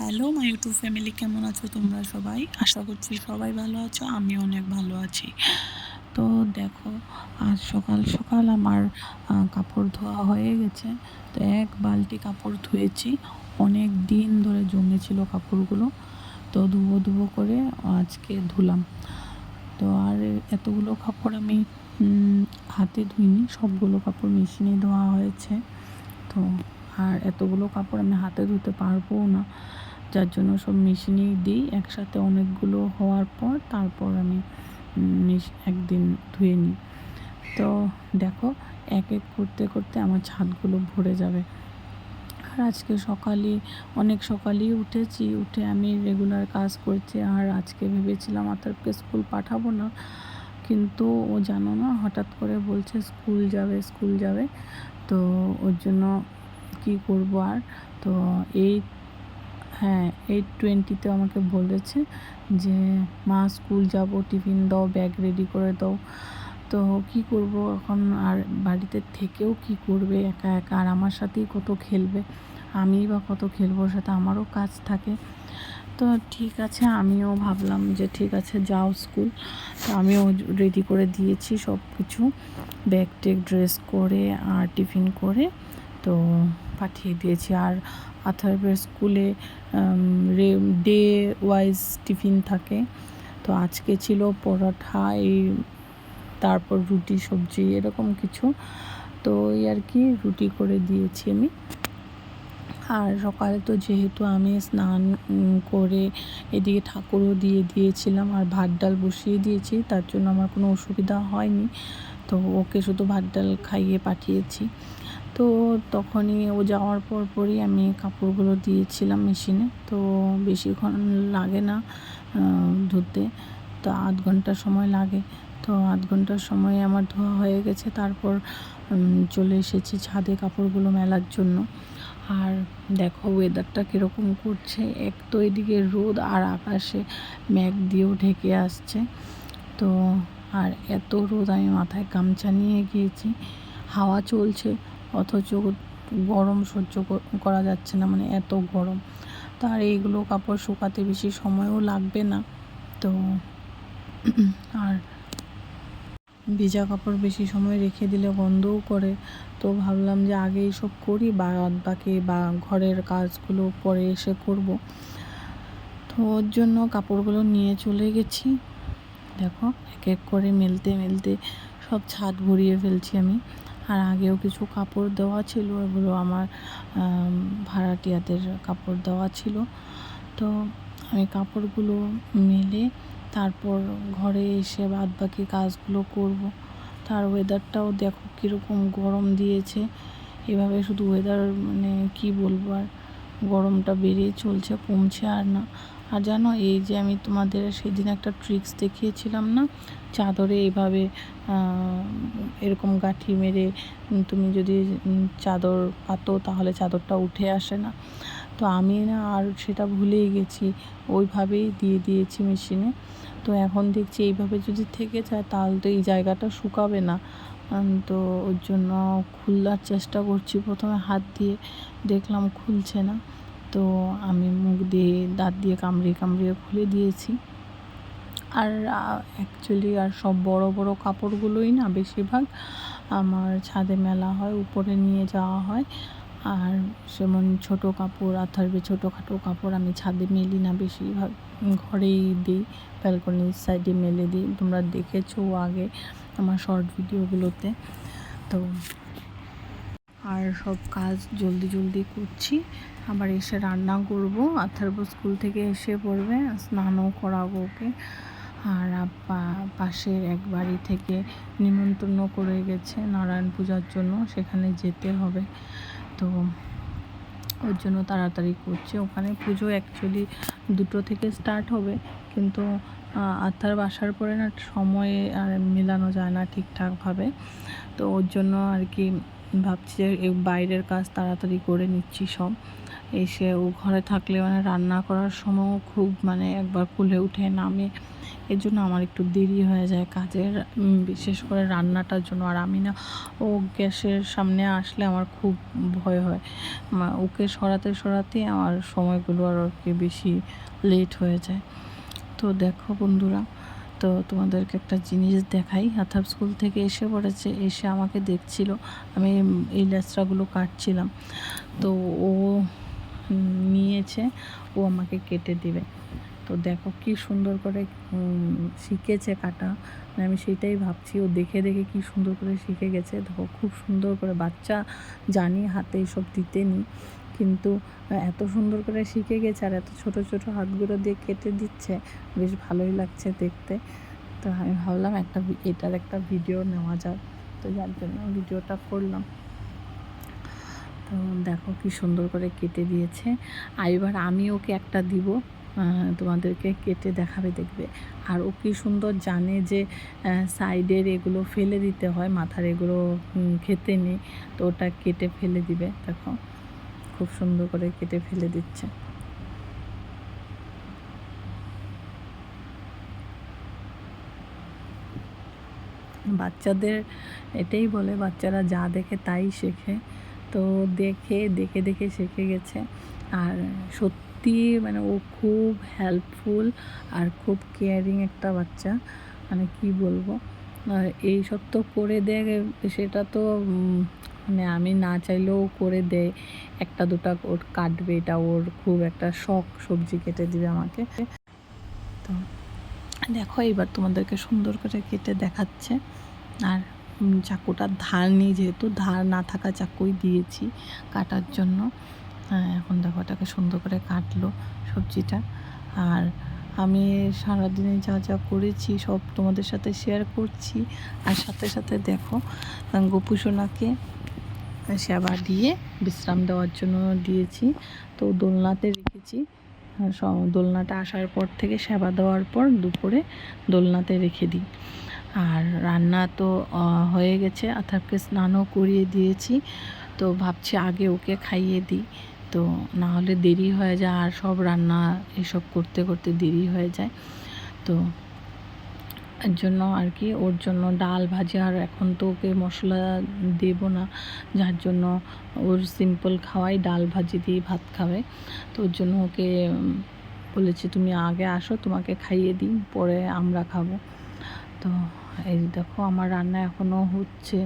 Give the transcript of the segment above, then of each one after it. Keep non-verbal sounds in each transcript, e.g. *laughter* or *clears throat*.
Hello, my YouTube family, কেমন আছো তোমরা সবাই? আশা করছি সবাই ভালো আছো আমি অনেক ভালো আছি। তো দেখো, আজ সকাল সকাল আমার কাপড় ধোয়া হয়ে গেছে। তো এক বালতি কাপড় ধুয়েছি। অনেক দিন ধরে জমেছিল কাপড়গুলো। তো ধুবো ধুবো করে আজকে ধুলাম। তো আর এতগুলো কাপড় আমি হাতে ধুইনি, সবগুলো কাপড় মেশিনে ধোয়া হয়েছে। তো আর এতগুলো কাপড় আমি হাতে ধুতে পারব না। যার জন্য সব মেশিনেই দিই। একসাথে অনেকগুলো হওয়ার পর তারপর আমি একদিন ধুয়ে নিই। তো দেখো, এক এক করতে করতে আমার ছাদগুলো ভরে যাবে। আর আজকে সকালে, অনেক সকালেই উঠেছি। উঠে আমি রেগুলার কাজ করছি। আর আজকে ভেবেছিলাম আতারকে স্কুল পাঠাবো না। কিন্তু ও জানো না, হঠাৎ করে বলছে স্কুল যাবে স্কুল যাবে। তো ওর জন্য কি করব আর? তো এই হ্যাঁ এইট টোয়েন্টিতে আমাকে বলেছে যে, মা, স্কুল যাব, টিফিন দাও, ব্যাগ রেডি করে দাও। তো কি করব এখন? আর বাড়িতে থেকেও কি করবে? একা একা আর আমার সাথেই কত খেলবে? আমিই বা কত খেলব সাথে আমারও কাজ থাকে। তো ঠিক আছে, আমিও ভাবলাম যে, ঠিক আছে, যাও স্কুল। তো আমিও রেডি করে দিয়েছি সব কিছু ব্যাগ টেক ড্রেস করে আর টিফিন করে। তো পাঠিয়ে দিয়েছি। আর আথারবের স্কুলে ডে ওয়াইজ টিফিন থাকে। তো আজকে ছিল পরোটা এই তারপর রুটি, সবজি, এরকম কিছু। তো এই আর কি, রুটি করে দিয়েছি আমি। আর সকালে তো যেহেতু আমি স্নান করে এদিকে ঠাকুরও দিয়ে দিয়েছিলাম আর ভাত ডাল বসিয়ে দিয়েছি, তার জন্য আমার কোনো অসুবিধা হয়নি। তো ওকে শুধু ভাত ডাল খাইয়ে পাঠিয়েছি। তো তখনই ও যাওয়ার পর পরই আমি কাপড়গুলো দিয়েছিলাম মেশিনে। তো বেশিক্ষণ লাগে না ধুতে। তো আধ ঘণ্টা সময় লাগে। তো আধ ঘণ্টার সময় আমার ধোয়া হয়ে গেছে। তারপর চলে এসেছি ছাদে কাপড়গুলো মেলার জন্য। আর দেখো ওয়েদারটা কীরকম করছে। এক তো এদিকে রোদ আর আকাশে মেঘ দিয়েও ঢেকে আসছে। তো আর এত রোদ আমি মাথায় গামছা নিয়ে গিয়েছি। হাওয়া চলছে। অথচ গরম সহ্য করা যাচ্ছে না মানে এত গরম। তো আর এইগুলো কাপড় শুকাতে বেশি সময়ও লাগবে না। তো *clears throat* আর ভিজা কাপড় বেশি সময় রেখে দিলে গন্ধও করে। তো ভাবলাম যে আগে এইসব করি বা বাকি বা ঘরের কাজগুলো পরে এসে করব। তো ওর জন্য কাপড়গুলো নিয়ে চলে গেছি। দেখো, এক এক করে মেলতে মেলতে সব ছাদ ভরিয়ে ফেলছি আমি। আর আগেও কিছু কাপড় দেওয়া ছিল, এগুলো আমার ভাড়াটিয়াদের কাপড় দেওয়া ছিল। তো আমি কাপড়গুলো মেলে তারপর ঘরে এসে বাদ বাকি কাজগুলো করব। তার ওয়েদারটাও দেখো কীরকম গরম দিয়েছে। এভাবে শুধু ওয়েদার মানে কি বলব আর, গরমটা বেড়েই চলছে, কমছে আর না। আর জানো, এই যে আমি তোমাদের সেদিন একটা ট্রিক্স দেখিয়েছিলাম না? চাদরে এইভাবে এরকম গাঁঠি মেরে তুমি যদি চাদর পাতো তাহলে চাদরটা উঠে আসে না। তো আমি না আর সেটা ভুলেই গেছি, ওইভাবেই দিয়ে দিয়েছি মেশিনে তো এখন দেখছি এইভাবে যদি থেকে যায় তাহলে তো এই জায়গাটা শুকাবে না। তো ওর জন্য খুলবার চেষ্টা করছি প্রথমে হাত দিয়ে, দেখলাম খুলছে না। তো আমি মুখ দিয়ে, দাঁত দিয়ে কামড়িয়ে কামড়িয়ে খুলে দিয়েছি। আর অ্যাকচুয়ালি আর সব বড় বড় কাপড়গুলোই না বেশিরভাগ আমার ছাদে মেলা হয়, উপরে নিয়ে যাওয়া হয়। আর যেমন ছোট কাপড় আথারবে ছোটোখাটো কাপড় আমি ছাদে মেলি না বেশিরভাগ, ঘরেই দিই ব্যালকনির সাইডে মেলে দিই। তোমরা দেখেছ আগে আমার শর্ট ভিডিওগুলোতে তো আর সব কাজ জলদি জলদি করছি। আবার এসে রান্না করব। আথারব স্কুল থেকে এসে পড়বে, স্নানও করাবো ওকে। আর পাশের এক বাড়ি থেকে নিমন্ত্রণ করে গেছে নারায়ণ পূজার জন্য, সেখানে যেতে হবে। তো ওর জন্য তাড়াতাড়ি করছে। ওখানে পুজো অ্যাকচুয়ালি দুটো থেকে স্টার্ট হবে, কিন্তু আত্মার বাসার পরে না সময়ে আর মেলানো যায় না ঠিকঠাকভাবে। তো ওর জন্য আর কি ভাবছি যে বাইরের কাজ তাড়াতাড়ি করে নিচ্ছি সব। এসে ও ঘরে থাকলে মানে রান্না করার সময়ও খুব মানে একবার কুলে উঠে নামে। এর জন্য আমার একটু দেরি হয়ে যায় কাজের বিশেষ করে রান্নাটার জন্য। আর আমি না, ও গ্যাসের সামনে আসলে আমার খুব ভয় হয়। ওকে সরাতে সরাতে আমার সময়গুলো আর কি বেশি লেট হয়ে যায়। তো দেখো বন্ধুরা তো তোমাদেরকে একটা জিনিস দেখাই। হাথাব স্কুল থেকে এসে পড়েছে, এসে আমাকে দেখছিল। আমি এই লেচড়াগুলো কাটছিলাম। তো ও নিয়েছে, ও আমাকে কেটে দিবে। তো দেখো কি সুন্দর করে শিখেছে কাটা। আমি সেটাই ভাবছি, ও দেখে দেখে কি সুন্দর করে শিখে গেছে। দেখো খুব সুন্দর করে বাচ্চা জানি হাতে এইসব দিতে নি কিন্তু এত সুন্দর করে শিখে গেছে আর এত ছোট ছোট হাতগুলো দিয়ে কেটে দিচ্ছে। বেশ ভালোই লাগছে দেখতে। তো আমি ভাবলাম একটা এটার একটা ভিডিও নেওয়া যাক। তো যার জন্য ভিডিওটা করলাম। তো দেখো কি সুন্দর করে কেটে দিয়েছে। আর এবার আমি ওকে একটা দিব তোমাদেরকে কেটে দেখাবে দেখবে। আর ও কি সুন্দর জানে যে সাইডের এগুলো ফেলে দিতে হয়, মাথার এগুলো খেতে নেই। তো ওটা কেটে ফেলে দিবে, দেখো। খুব সুন্দর করে কেটে ফেলে দিচ্ছে। বাচ্চাদের এটাই বলে, বাচ্চারা যা দেখে তাই শেখে। তো দেখে দেখে দেখে শিখে গেছে। আর সত্যি মানে ও খুব হেল্পফুল আর খুব কেয়ারিং একটা বাচ্চা। মানে কি বলব? এই সব তো করে দেয় সেটা তো মানে আমি না চাইলেও করে দেয়। একটা দুটা ওর কাটবে এটা ওর খুব একটা শখ সবজি কেটে দিবে আমাকে। তো দেখো এবার তোমাদেরকে সুন্দর করে কেটে দেখাচ্ছে। আর উম, চাকুটার ধার নেই যেহেতু ধার না থাকা চাকুই দিয়েছি কাটার জন্য। হ্যাঁ, এখন দেখো এটাকে সুন্দর করে কাটলো সবজিটা। আর আমি সারাদিনে যা যা করেছি সব তোমাদের সাথে শেয়ার করছি। আর সাথে সাথে দেখো আহ, গোপু সোনাকে সেবা দিয়ে বিশ্রাম দেওয়ার জন্য দিয়েছি। তো দোলনাতে রেখেছি। দোলনাটা আসার পর থেকে সেবা দেওয়ার পর দুপুরে দোলনাতে রেখে দিই। আর রান্না তো হয়ে গেছে। আথারকে স্নানও করিয়ে দিয়েছি। তো ভাবছি আগে ওকে খাইয়ে দিই। তো না হলে দেরি হয়ে যায় আর সব রান্না এসব করতে করতে দেরি হয়ে যায়। তো জন্য আর কি, ওর জন্য ডাল ভাজি আর এখন তো ওকে মশলা দেবো না, যার জন্য ওর সিম্পল খাওয়াই, ডাল ভাজি দিয়ে ভাত খাবে। তো ওর জন্য ওকে বলেছি, তুমি আগে আসো, তোমাকে খাইয়ে দিই, পরে আমরা খাব। তো এই দেখো আমার রান্না এখনও হচ্ছে,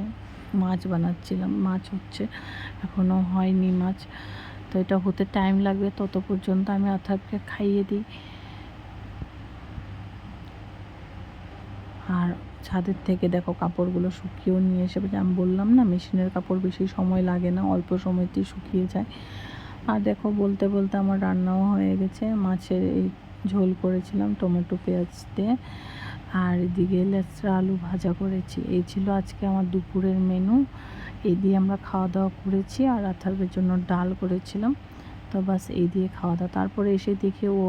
মাছ বানাচ্ছিলাম, মাছ হচ্ছে এখনও হয়নি মাছ। তো এটা হতে টাইম লাগবে, তত পর্যন্ত আমি অর্থাৎকে খাইয়ে দিই। আর ছাদের থেকে দেখো কাপড়গুলো শুকিয়েও নিয়ে এসে আমি বললাম না, মেশিনের কাপড় বেশি সময় লাগে না, অল্প সময়তেই শুকিয়ে যায়। আর দেখো বলতে বলতে আমার রান্নাও হয়ে গেছে, মাছের এই ঝোল করেছিলাম টমেটো পেঁয়াজ দিয়ে, আর এদিকে লেচড়া আলু ভাজা করেছি। এই ছিল আজকে আমার দুপুরের মেনু এই দিয়ে আমরা খাওয়া দাওয়া করেছি আর আথারবের জন্য ডাল করেছিলাম। তো বাস এই দিয়ে খাওয়া দাওয়া তারপরে এসে দেখে ও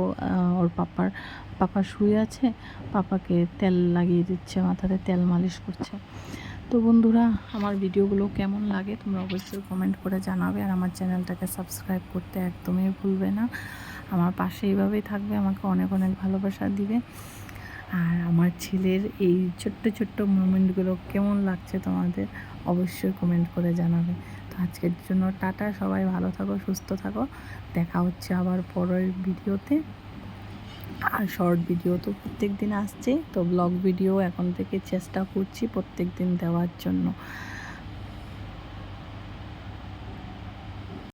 ওর পাপার, পাপা শুয়ে আছে। পাপাকে তেল লাগিয়ে দিচ্ছে, মাথাতে তেল মালিশ করছে। তো বন্ধুরা, আমার ভিডিওগুলো কেমন লাগে তোমরা অবশ্যই কমেন্ট করে জানাবে। আর আমার চ্যানেলটাকে সাবস্ক্রাইব করতে একদমই ভুলবে না। আমার পাশে এইভাবেই থাকবে, আমাকে অনেক অনেক ভালোবাসা দিবে। আর আমার ছেলের এই ছোট্ট ছোট্ট মুমেন্টগুলো কেমন লাগছে তোমাদের অবশ্যই কমেন্ট করে জানাবে। তো আজকের জন্য টাটা, সবাই ভালো থাকো, সুস্থ থাকো। দেখা হচ্ছে আবার পরের ভিডিওতে। আর শর্ট ভিডিও তো প্রত্যেক দিন আসছে তো ব্লগ ভিডিও এখন থেকে চেষ্টা করছি প্রত্যেক দিন দেওয়ার জন্য।